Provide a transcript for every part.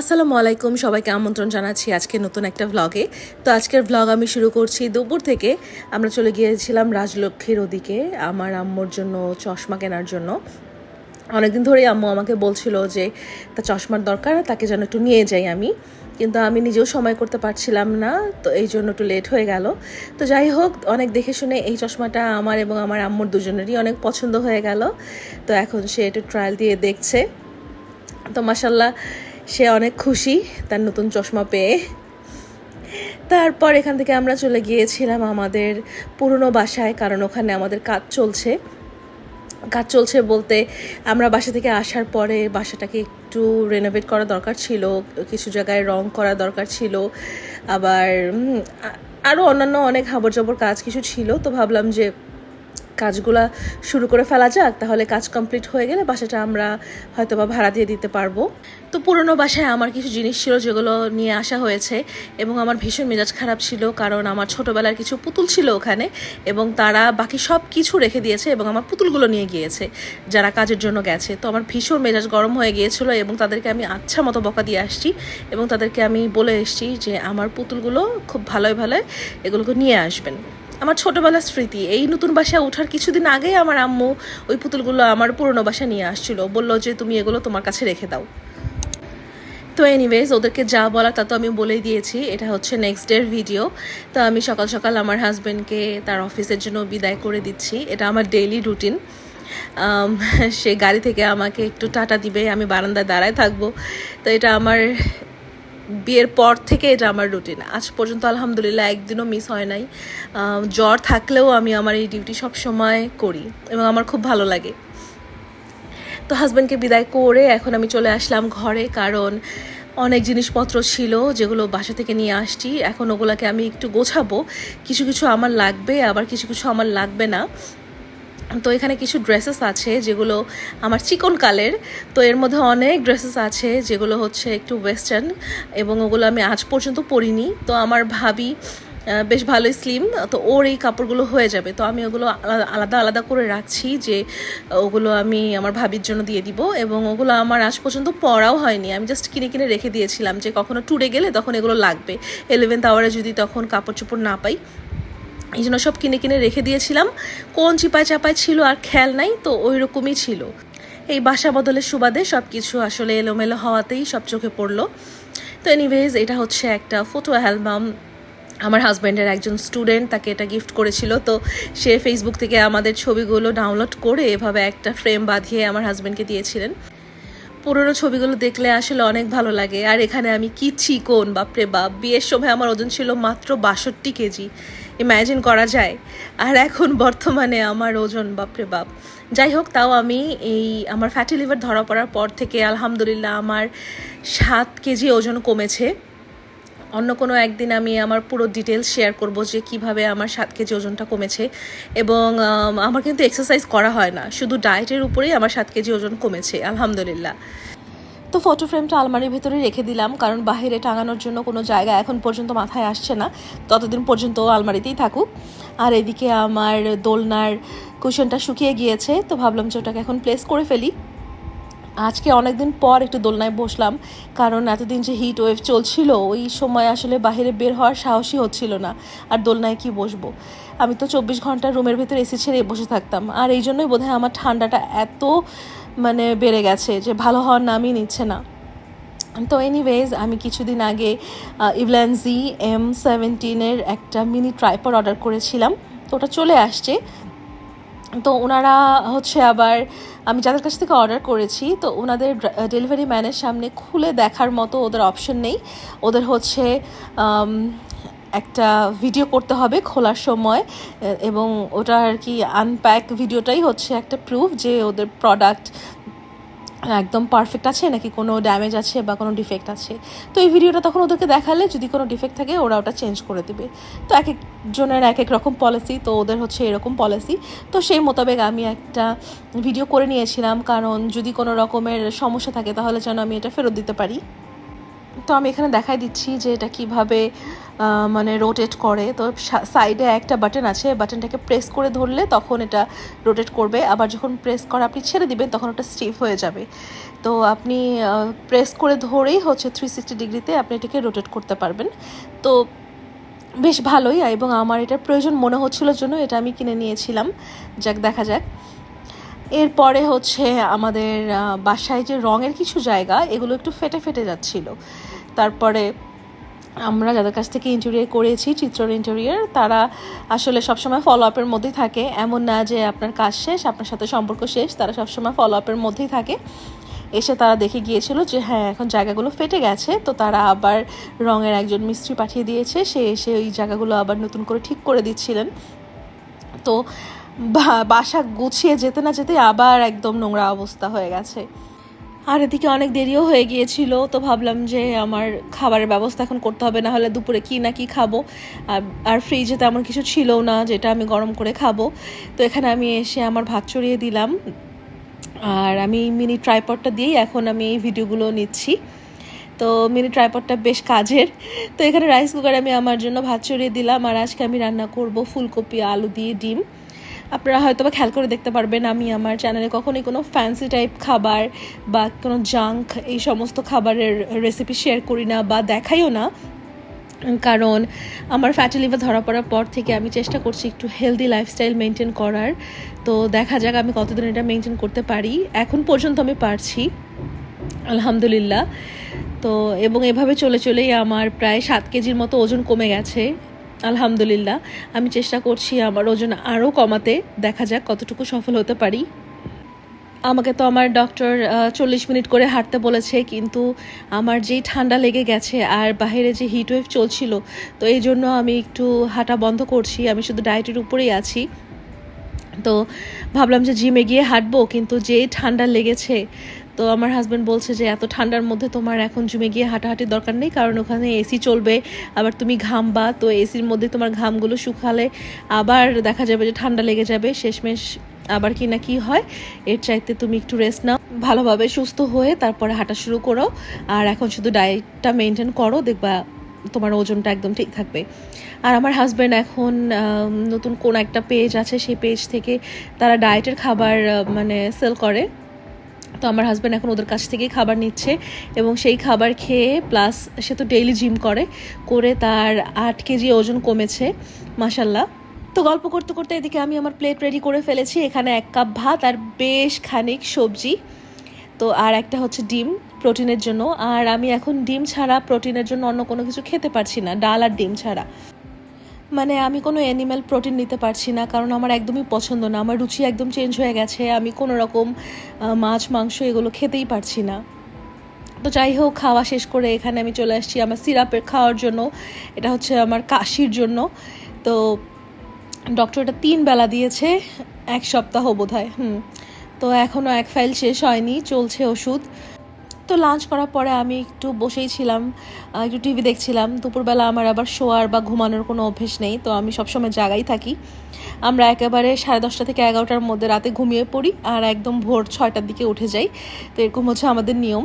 আসসালামু আলাইকুম, সবাইকে আমন্ত্রণ জানাচ্ছি আজকে নতুন একটা ভ্লগে তো আজকের ভ্লগ আমি শুরু করছি দুপুর থেকে। আমরা চলে গিয়েছিলাম রাজলক্ষ্মীর ওদিকে, আমার আম্মুর জন্য চশমা কেনার জন্য। অনেকদিন ধরেই আম্মু আমাকে বলছিল যে, তা চশমার দরকার, তাকে যেন একটু নিয়ে যাই আমি। কিন্তু আমি নিজেও সময় করতে পারছিলাম না, তো এই জন্য একটু লেট হয়ে গেল। তো যাই হোক, অনেক দেখে শুনে এই চশমাটা আমার এবং আমার আম্মুর দুজনেরই অনেক পছন্দ হয়ে গেল। তো এখন সে একটু ট্রায়াল দিয়ে দেখছে। তো মাসাল্লাহ সে অনেক খুশি তার নতুন চশমা পেয়ে। তারপর এখান থেকে আমরা চলে গিয়েছিলাম আমাদের পুরনো বাসায়, কারণ ওখানে আমাদের কাজ চলছে। কাজ চলছে বলতে আমরা বাসা থেকে আসার পরে বাসাটাকে একটু রেনোভেট করা দরকার ছিল, কিছু জায়গায় রং করা দরকার ছিল। আবার আরও অন্যান্য অনেক হাবর জবর কাজ কিছু ছিল, তো ভাবলাম যে কাজগুলা শুরু করে ফেলা যাক, তাহলে কাজ কমপ্লিট হয়ে গেলে বাসাটা আমরা হয়তো বা ভাড়া দিয়ে দিতে পারব। তো পুরনো বাসায় আমার কিছু জিনিস ছিল যেগুলো নিয়ে আসা হয়েছে এবং আমার ভীষণ মেজাজ খারাপ ছিল কারণ আমার ছোটোবেলার কিছু পুতুল ছিল ওখানে এবং তারা বাকি সব কিছু রেখে দিয়েছে এবং আমার পুতুলগুলো নিয়ে গিয়েছে যারা কাজের জন্য গেছে। তো আমার ভীষণ মেজাজ গরম হয়ে গিয়েছিল এবং তাদেরকে আমি আচ্ছা মতো বকা দিয়ে আসছি এবং তাদেরকে আমি বলে এসেছি যে আমার পুতুলগুলো খুব ভালোই ভালোই এগুলোকে নিয়ে আসবেন। আমার ছোটবেলার স্মৃতি। এই নতুন বাসায় ওঠার কিছুদিন আগেই আমার আম্মু ওই পুতুলগুলো আমার পুরনো বাসায় নিয়ে আসছিল। বলল যে, তুমি এগুলো তোমার কাছে রেখে দাও। তো এনিওয়েজ ওদেরকে যা বলা তা তো আমি বলেই দিয়েছি। এটা হচ্ছে নেক্সট ডের ভিডিও তো আমি সকাল সকাল আমার হাজব্যান্ডকে তার অফিসের জন্য বিদায় করে দিচ্ছি। এটা আমার ডেইলি রুটিন সে গাড়ি থেকে আমাকে একটু টাটা দিবে, আমি বারান্দায় দাঁড়ায় থাকব। তো এটা আমার বিয়ের পর থেকে এটা আমার রুটিন আজ পর্যন্ত আলহামদুলিল্লাহ একদিনও মিস হয় নাই। জ্বর থাকলেও আমি আমার এই ডিউটি সব সময় করি এবং আমার খুব ভালো লাগে। তো হাজব্যান্ডকে বিদায় করে এখন আমি চলে আসলাম ঘরে কারণ অনেক জিনিসপত্র ছিল যেগুলো বাসা থেকে নিয়ে আসছি। এখন ওগুলোকে আমি একটু গোছাবো। কিছু কিছু আমার লাগবে, আবার কিছু কিছু আমার লাগবে না। তো এখানে কিছু ড্রেসেস আছে যেগুলো আমার চিকন কালের তো এর মধ্যে অনেক ড্রেসেস আছে যেগুলো হচ্ছে একটু ওয়েস্টার্ন এবং ওগুলো আমি আজ পর্যন্ত পরিনি। তো আমার ভাবি বেশ ভালোই স্লিম তো ওর এই কাপড়গুলো হয়ে যাবে। তো আমি ওগুলো আলাদা আলাদা করে রাখছি যে ওগুলো আমি আমার ভাবির জন্য দিয়ে দিব এবং ওগুলো আমার আজ পর্যন্ত পরাও হয়নি। আমি জাস্ট কিনে কিনে রেখে দিয়েছিলাম যে কখনো ট্যুরে গেলে তখন এগুলো লাগবে। ইলেভেন্থ আওয়ারে যদি তখন কাপড় চোপড় না পাই এই জন্য সব কিনে কিনে রেখে দিয়েছিলাম। কোন চিপায় চাপায় ছিল আর খেয়াল নাই, তো ওই রকমই ছিল। এই বাসা বদলের সুবাদে সব কিছু আসলে এলোমেলো হওয়াতেই সব চোখে পড়ল। তো এনিওয়েজ এটা হচ্ছে একটা ফটো অ্যালবাম আমার হাজব্যান্ডের একজন স্টুডেন্ট তাকে এটা গিফট করেছিল, তো সে ফেসবুক থেকে আমাদের ছবিগুলো ডাউনলোড করে এভাবে একটা ফ্রেম বাঁধিয়ে আমার হাজব্যান্ডকে দিয়েছিলেন। পুরোনো ছবিগুলো দেখলে আসলে অনেক ভালো লাগে। আর এখানে আমি কি চিকন বাপরে বাপ, বিয়ের সময় আমার ওজন ছিল মাত্র বাষট্টি কেজি। ইম্যাজিন করা যায়। আর এখন বর্তমানে আমার ওজন, বাপরে বাপ। যাই হোক, তাও আমি এই আমার ফ্যাটি লিভার ধরা পড়ার পর থেকে আলহামদুলিল্লাহ আমার সাত কেজি ওজন কমেছে। অন্য কোনো একদিন আমি আমার পুরো ডিটেলস শেয়ার করব যে কীভাবে আমার সাত কেজি ওজনটা কমেছে। এবং আমার কিন্তু এক্সারসাইজ করা হয় না। শুধু ডায়েটের উপরেই আমার সাত কেজি ওজন কমেছে, আলহামদুলিল্লাহ। তো ফটো ফ্রেমটা আলমারির ভেতরে রেখে দিলাম, কারণ বাইরে টাঙানোর জন্য কোনো জায়গা এখন পর্যন্ত মাথায় আসছে না। ততদিন পর্যন্ত আলমারিতেই থাকুক। আর এদিকে আমার দোলনার কুশনটা শুকিয়ে গিয়েছে, তো ভাবলাম যে ওটাকে এখন প্লেস করে ফেলি। আজকে অনেকদিন পর একটু দোলনায় বসলাম, কারণ এতদিন যে হিট ওয়েভ চলছিল, ওই সময় আসলে বাইরে বের হওয়ার সাহসই হচ্ছিল না। আর দোলনায় কি বসবো? আমি তো চব্বিশ ঘণ্টা রুমের ভেতরে এসি ছেড়ে বসে থাকতাম। আর এই জন্যই বোধহয় আমার ঠান্ডাটা এত মানে বেড়ে গেছে যে ভালো হওয়ার নামই নিচ্ছে না। তো এনিওয়েজ আমি কিছুদিন আগে ইভল্যান্সি এম সেভেন্টিনের একটা মিনি ট্রাইপড অর্ডার করেছিলাম। তো ওটা চলে আসছে। তো ওনারা হচ্ছে আবার, আমি যাদের কাছ থেকে অর্ডার করেছি, তো ওনাদের ডেলিভারি ম্যানের সামনে খুলে দেখার মতো ওদের অপশন নেই। ওদের হচ্ছে একটা ভিডিও করতে হবে খোলার সময় এবং ওটা আর কি আনপ্যাক ভিডিওটাই হচ্ছে একটা প্রুফ যে ওদের প্রোডাক্ট একদম পারফেক্ট আছে নাকি কোনো ড্যামেজ আছে বা কোনো ডিফেক্ট আছে। তো এই ভিডিওটা তখন ওদেরকে দেখালে যদি কোনো ডিফেক্ট থাকে, ওরা ওটা চেঞ্জ করে দেবে। তো এক একজনের এক এক রকম পলিসি তো ওদের হচ্ছে এরকম পলিসি তো সেই মোতাবেক আমি একটা ভিডিও করে নিয়েছিলাম, কারণ যদি কোনো রকমের সমস্যা থাকে, তাহলে যেন আমি এটা ফেরত দিতে পারি। তো আমি এখানে দেখাই দিচ্ছি যে এটা কীভাবে মানে রোটেট করে। তো সাইডে একটা বাটন আছে বাটনটাকে প্রেস করে ধরলে তখন এটা রোটেট করবে। আবার যখন প্রেস করা আপনি ছেড়ে দিবেন, তখন ওটা স্টিফ হয়ে যাবে। তো আপনি প্রেস করে ধরেই হচ্ছে থ্রি সিক্সটি ডিগ্রিতে আপনি এটাকে রোটেট করতে পারবেন। তো বেশ ভালোই, এবং আমার এটার প্রয়োজন মনে হচ্ছিল জন্য, এটা আমি কিনে নিয়েছিলাম। যাক, দেখা যাক। এরপরে হচ্ছে আমাদের বাসায় যে রঙের কিছু জায়গা, এগুলো একটু ফেটে ফেটে যাচ্ছিল। তারপরে আমরা যাদের কাছ থেকে ইন্টেরিয়ার করেছি, চিত্রর ইন্টেরিয়ার তারা আসলে সবসময় ফলো আপের মধ্যেই থাকে। এমন না যে আপনার কাজ শেষ, আপনার সাথে সম্পর্ক শেষ, তারা সবসময় ফলো আপের মধ্যেই থাকে। এসে তারা দেখে গিয়েছিল যে হ্যাঁ এখন জায়গাগুলো ফেটে গেছে, তো তারা আবার রঙের একজন মিস্ত্রি পাঠিয়ে দিয়েছে। সে এসে ওই জায়গাগুলো আবার নতুন করে ঠিক করে দিচ্ছিলেন। তো বাসা গুছিয়ে যেতে না যেতে আবার একদম নোংরা অবস্থা হয়ে গেছে। আর এদিকে অনেক দেরিও হয়ে গিয়েছিল, তো ভাবলাম যে আমার খাবারের ব্যবস্থা এখন করতে হবে না হলে দুপুরে কি না কি খাব। আর ফ্রিজে তেমন কিছু ছিল না, যেটা আমি গরম করে খাব। তো এখানে আমি এসে আমার ভাত চড়িয়ে দিলাম। আর আমি মিনি ট্রাইপডটা দিয়েই এখন আমি এই ভিডিওগুলো নিচ্ছি। তো মিনি ট্রাইপডটা বেশ কাজের। তো এখানে রাইস কুকারে আমি আমার জন্য ভাত চড়িয়ে দিলাম। আর আজকে আমি রান্না করব ফুলকপি, আলু দিয়ে ডিম। আপনারা হয়তো বা খেয়াল করে দেখতে পারবেন, আমি আমার চ্যানেলে কখনোই কোনো ফ্যান্সি টাইপ খাবার বা কোনো জাঙ্ক এই সমস্ত খাবারের রেসিপি শেয়ার করি না বা দেখাইও না। কারণ আমার ফ্যাটি লিভার ধরা পড়ার পর থেকে আমি চেষ্টা করছি একটু হেলদি লাইফস্টাইল মেনটেন করার। তো দেখা যাক আমি কতদিন এটা মেনটেন করতে পারি। এখন পর্যন্ত আমি পারছি, আলহামদুলিল্লাহ। তো এবং এভাবে চলে চলেই আমার প্রায় সাত কেজির মতো ওজন কমে গেছে। আলহামদুলিল্লাহ। আমি চেষ্টা করছি আমার ওজন আরও কমাতে। দেখা যাক কতটুকু সফল হতে পারি। আমাকে তো আমার ডক্টর চল্লিশ মিনিট করে হাঁটতে বলেছে, কিন্তু আমার যেই ঠান্ডা লেগে গেছে আর বাইরে যে হিট ওয়েভ চলছিল, তো এই জন্য আমি একটু হাঁটা বন্ধ করছি। আমি শুধু ডায়েটের উপরেই আছি। তো ভাবলাম যে জিমে গিয়ে হাঁটবো, কিন্তু যে ঠান্ডা লেগেছে তো আমার হাজব্যান্ড বলছে যে, এত ঠান্ডার মধ্যে তোমার এখন জুমে গিয়ে হাঁটাহাঁটির দরকার নেই, কারণ ওখানে এসি চলবে, আবার তুমি ঘামবা। তো এসির মধ্যে তোমার ঘামগুলো শুকালে আবার দেখা যাবে যে ঠান্ডা লেগে যাবে। শেষমেশ আবার কি না কি হয়, এর চাইতে তুমি একটু রেস্ট নাও, ভালোভাবে সুস্থ হয়ে তারপরে হাঁটা শুরু করো। আর এখন শুধু ডায়েটটা মেনটেন করো, দেখবা তোমার ওজনটা একদম ঠিক থাকবে। আর আমার হাজব্যান্ড এখন নতুন কোন একটা পেজ আছে, সেই পেজ থেকে তারা ডায়েটের খাবার মানে সেল করে। তো আমার হাজব্যান্ড এখন ওদের কাছ থেকেই খাবার নিচ্ছে এবং সেই খাবার খেয়ে প্লাস সে তো ডেইলি জিম করে করে তার আট কেজি ওজন কমেছে মাসাল্লাহ তো গল্প করতে করতে এদিকে আমি আমার প্লেট রেডি করে ফেলেছি, এখানে এক কাপ ভাত আর বেশ খানিক সবজি। তো আর একটা হচ্ছে ডিম প্রোটিনের জন্য। আর আমি এখন ডিম ছাড়া প্রোটিনের জন্য অন্য কোনো কিছু খেতে পারছি না, ডাল আর ডিম ছাড়া। মানে আমি কোনো অ্যানিম্যাল প্রোটিন নিতে পারছি না, কারণ আমার একদমই পছন্দ না। আমার রুচি একদম চেঞ্জ হয়ে গেছে, আমি কোনো রকম মাছ, মাংস এগুলো খেতেই পারছি না। তো যাই হোক, খাওয়া শেষ করে এখানে আমি চলে আসছি আমার সিরাপের খাওয়ার জন্য। এটা হচ্ছে আমার কাশির জন্য। তো ডক্টর এটা তিন বেলা দিয়েছে, এক সপ্তাহ বোধ হয় হুম। তো এখনও এক ফাইল শেষ হয়নি, চলছে ওষুধ। তো লাঞ্চ করার পরে আমি একটু বসেই ছিলাম একটু টিভি দেখছিলাম। দুপুরবেলা আমার আবার শোয়ার বা ঘুমানোর কোনো অভ্যেস নেই, তো আমি সবসময় জাগাই থাকি। আমরা একেবারে সাড়ে দশটা থেকে এগারোটার মধ্যে রাতে ঘুমিয়ে পড়ি আর একদম ভোর ছয়টার দিকে উঠে যাই। তো এরকম হচ্ছে আমাদের নিয়ম।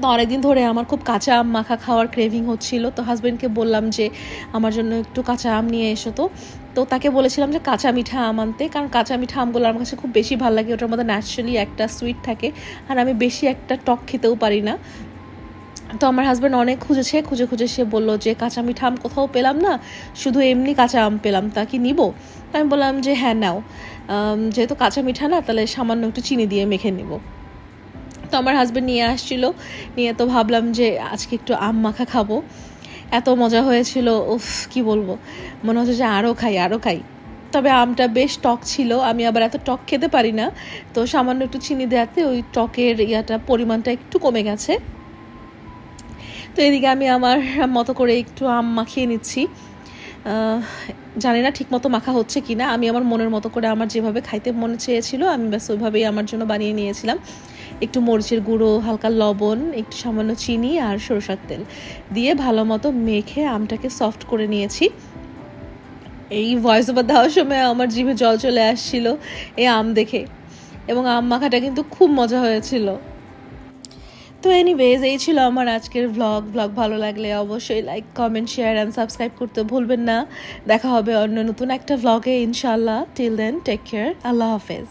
তো অনেকদিন ধরে আমার খুব কাঁচা আম মাখা খাওয়ার ক্রেভিং হচ্ছিল। তো হাজব্যান্ডকে বললাম যে, আমার জন্য একটু কাঁচা আম নিয়ে এসো তো। তো তাকে বলেছিলাম যে কাঁচা মিঠা আম আনতে, কারণ কাঁচা মিঠা আমগুলো আমার কাছে খুব বেশি ভালো লাগে, ওটার মধ্যে ন্যাচারালি একটা সুইট থাকে, আর আমি বেশি একটা টক খেতেও পারি না। তো আমার হাজব্যান্ড অনেক খুঁজেছে, খুঁজে খুঁজে সে বলল যে, কাঁচা মিঠা আম কোথাও পেলাম না? শুধু এমনি কাঁচা আম পেলাম, তা কি নিব? আমি বললাম যে হ্যাঁ নাও। যেহেতু কাঁচা মিঠা না, তাহলে সামান্য একটু চিনি দিয়ে মেখে নিব। তো আমার হাজব্যান্ড নিয়ে আসছিল, নিয়ে তো ভাবলাম যে, আজকে একটু আম মাখা খাব। এত মজা হয়েছিল, উফ, কি বলব? মনে হচ্ছে যে আরও খাই আরও খাই। তবে আমটা বেশ টক ছিল, আমি আবার এত টক খেতে পারি না। তো সামান্য একটু চিনি দেওয়াতে ওই টকের ইয়াটা পরিমাণটা একটু কমে গেছে। তো এদিকে আমি আমার মতো করে একটু আম মাখিয়ে নিচ্ছি। জানি না ঠিক মতো মাখা হচ্ছে কি না আমি আমার মনের মতো করে আমার যেভাবে খাইতে মনে চেয়েছিল, আমি ব্যাস ওইভাবেই আমার জন্য বানিয়ে নিয়েছিলাম। একটু মরিচের গুঁড়ো, হালকা লবণ, একটু সামান্য চিনি আর সরষার তেল দিয়ে ভালো মতো মেখে আমটাকে সফট করে নিয়েছি। এই ভয়েস ওভার দেওয়ার সময় আমার জিভে জল চলে আসছিল এই আম দেখে এবং আম মাখাটা কিন্তু খুব মজা হয়েছিল। তো এনিওয়েজ এই ছিল আমার আজকের ভ্লগ ভ্লগ ভালো লাগলে অবশ্যই like comment share and subscribe করতে ভুলবেন না। দেখা হবে অন্য নতুন একটা ভ্লগে ইনশাল্লাহ টিল দেন টেক কেয়ার আল্লাহ হাফেজ।